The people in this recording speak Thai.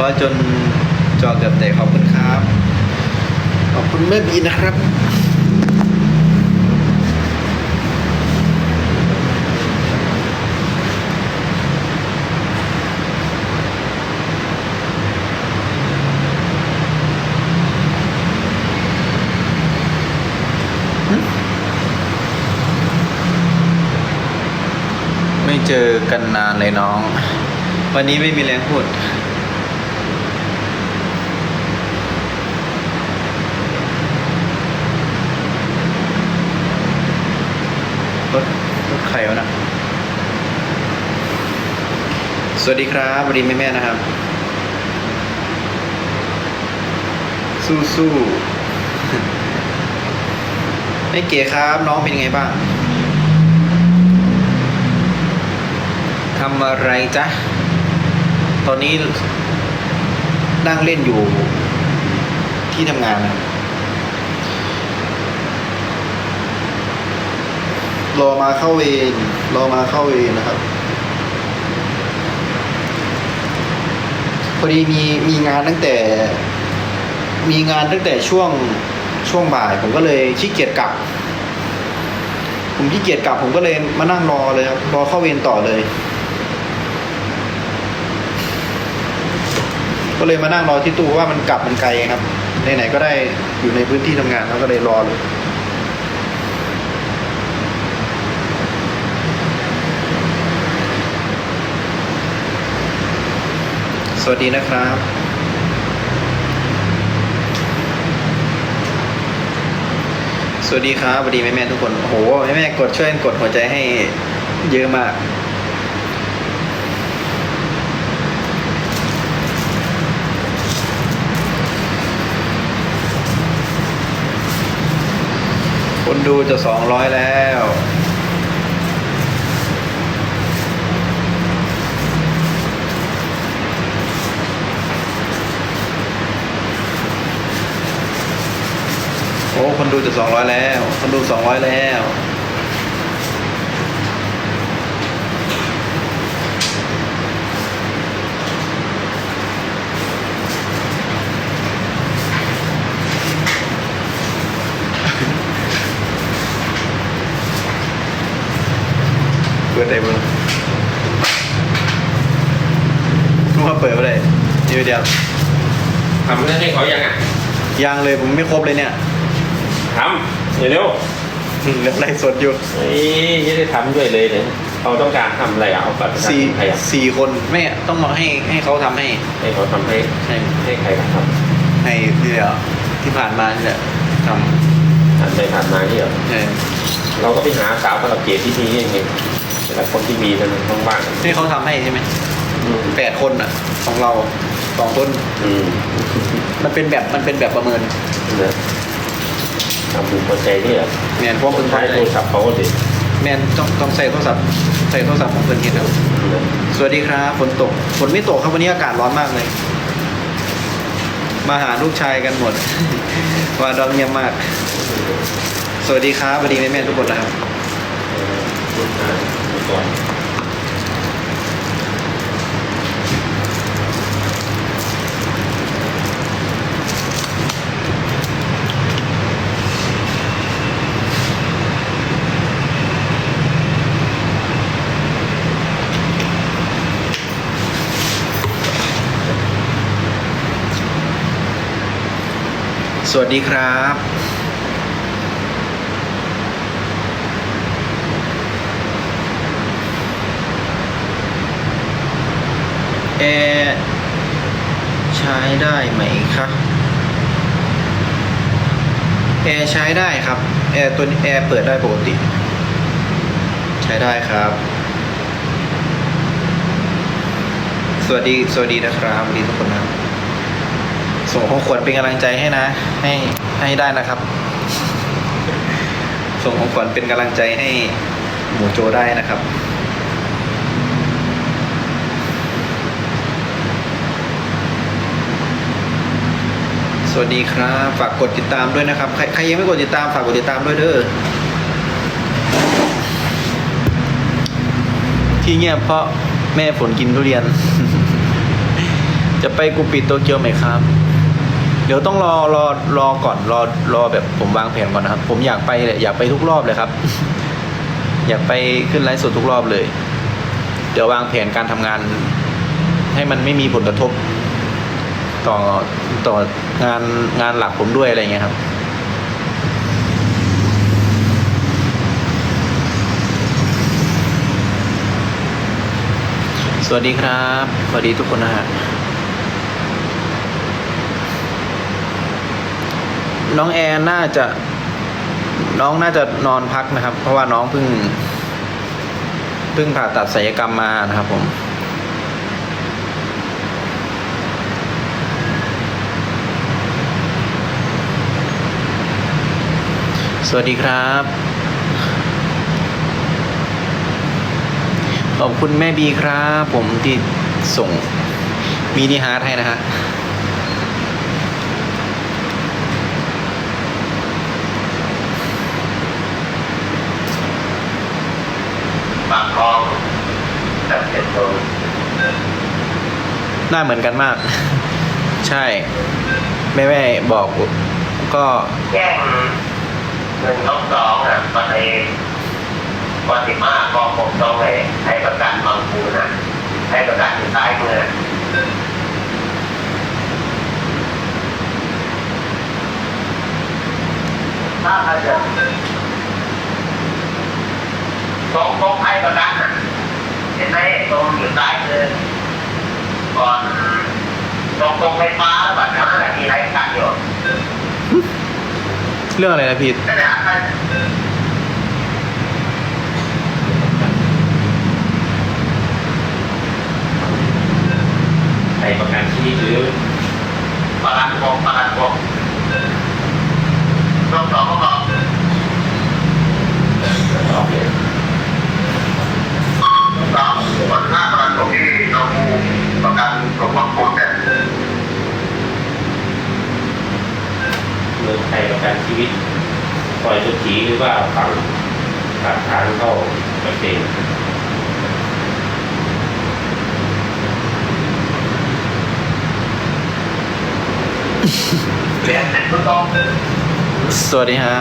ราะจนจอเกือบแตกขอบคุณครับ ขอบคุณแม่บีนะครับไม่เจอกันนานเลยน้อง วันนี้ไม่มีแรงพูด รถรถใครวะนะ สวัสดีครับสวัสดีแม่แม่นะครับ สู้สู้ไม่เก๋ครับน้องเป็นไงบ้างทำอะไรจ๊ะ ตอนนี้นั่งเล่นอยู่ที่ทำงานนะ รอมาเข้าเวรรอมาเข้าเวรนะครับ พอดีมีมีงานตั้งแต่ มีงานตั้งแต่ช่วงช่วงบ่าย ผมก็เลยขี้เกียจกลับ ผมขี้เกียจกลับ ผมก็เลยมานั่งรอเลยครับรอเข้าเวรต่อเลย ก็เลยมานั่งรอที่ตู้ว่ามันกลับมันไกลครับไหนๆก็ได้อยู่ในพื้นที่ทำงานแล้วก็เลยรอเลย สวัสดีนะครับสวัสดีครับสวัสดีแม่แม่ทุกคนโอ้โหแม่แม่กดช่วยกดหัวใจให้เยอะมากคนดูจะสองร้อยแล้ว อ้คนดูจะสองร้อยแล้ว คนดูสองร้อยแล้วเปิดได้บ้างทุกคนเปิดไปเลยเดียวเดียว ทำเรื่องให้เขายังอะ ยังเลยผมไม่ครบเลยเนี่ย ทำเดี๋ยวเร็วเหลือไลฟ์สดอยู่เฮ้ยไม่ได้ทำด้วยเลยเนี่ยเขาต้องการทำอะไรอะเอาบัตรประชาชสี่นใครอะสี่คนแม่ต้องมาให้ให้เขาทำให้ ให้เขาทำให้ใช่ให้ใครทให้ที่เดียวที่ผ่านมานี่แหละทำผ่านไปผ่านมานี่เหรอำใช่เราก็ไปหาสาวตลับเกียรติที่นี่เองไงแต่ละคนที่มีนั้นว่างให้เขาทำให้ใช่ไหมๆอืมแปดคนอะ ของเราสองคนอืมมันเป็นแบบมันเป็นแบบประเมิน นะ ทำบุญคนใจนี่เหรอแมนพวกคคนนใช้ไทยโทรศัพท์เขาก็ดิแมนต้องต้องใส่โทรศัพท์ใส่โทรศัพท์ของเพื่อนเฮ็ดครับนะสวัสดีครับฝนตกฝนไม่ตกครับวันนี้อากาศร้อนมากเลย มาหาลูกชายกันหมด ว่าดองเงียบมาก สวัสดีครับสวัสดีแม่ๆทุกคนนะครับ เออคุณอ่านก่อน สวัสดีครับ แอร์ใช้ได้ไหมครับ แอร์ใช้ได้ครับ แอร์ตัวนี้แอร์เปิดได้ปกติ ใช้ได้ครับ สวัสดี สวัสดีนะครับสวัสดีทุกคนนะครับ ส่งของขวัญเป็นกำลังใจให้นะ ให้ให้ได้นะครับ ส่งของขวัญเป็นกำลังใจให้หมูโจได้นะครับ สวัสดีครับ ฝากกดติดตามด้วยนะครับ ใครใครยังไม่กดติดตามฝากกดติดตามด้วยเด้อที่เงียบเพราะแม่ฝนกินทุเรียน จะไปกุปิดโตเกียวไหมครับ ดี๋ยวต้องรอรอรอก่อนรอรอแบบผมวางแผนก่อนนะครับ ผมอยากไปเลยอยากไปทุกรอบเลยครับ อยากไปขึ้นไลฟ์สดทุกรอบเลย เดี๋ยววางแผนการทำงาน ให้มันไม่มีผลกระทบ ต่อต่องานงานหลักผมด้วยอะไรเงี้ยครับสวัสดีครับ สวัสดีทุกคนนะฮะ น้องแอนน่าจะ น้องน่าจะนอนพักนะครับ เพราะว่าน้องเพิ่งเพิ่งผ่าตัดศัลยกรรมมานะครับผมสวัสดีครับ ขอบคุณแม่บีครับ ผมที่ส่งมินิฮาร์ทให้นะฮะ ปากคลองแต่เห็นตรงหน้าเหมือนกันมาก ใช่ แม่แม่บอกก็แย่งหนึ่งสองสองอะวันไอ้วันที่มากองผมตรงเลยให้ประกันบางคูนะให้ประกันอยู่ซ้ายมือถ้าเขาจะตรง ตรงให้ประกันอะเห็นไหมตรงอยู่ซ้ายมือก่อนตรงตรงไฟฟ้าแล้วแบบนั้นแหละมีไรกันอยู่เรื่องอะไรนะพีทขนาดนั้นใครประกันชีวิตหรือประกันวงประกันวงรอบสองก็บอกโอเค สองคนหน้าประกันวงที่เราประกันสมบัติคุณเนี่ยเมืองไทยประกันชีวิตปล่อยสุขีหรือว่าฝั่งปากทางเข้าเกษตรเรียนเสร็จก็ต้องสวัสดีฮะ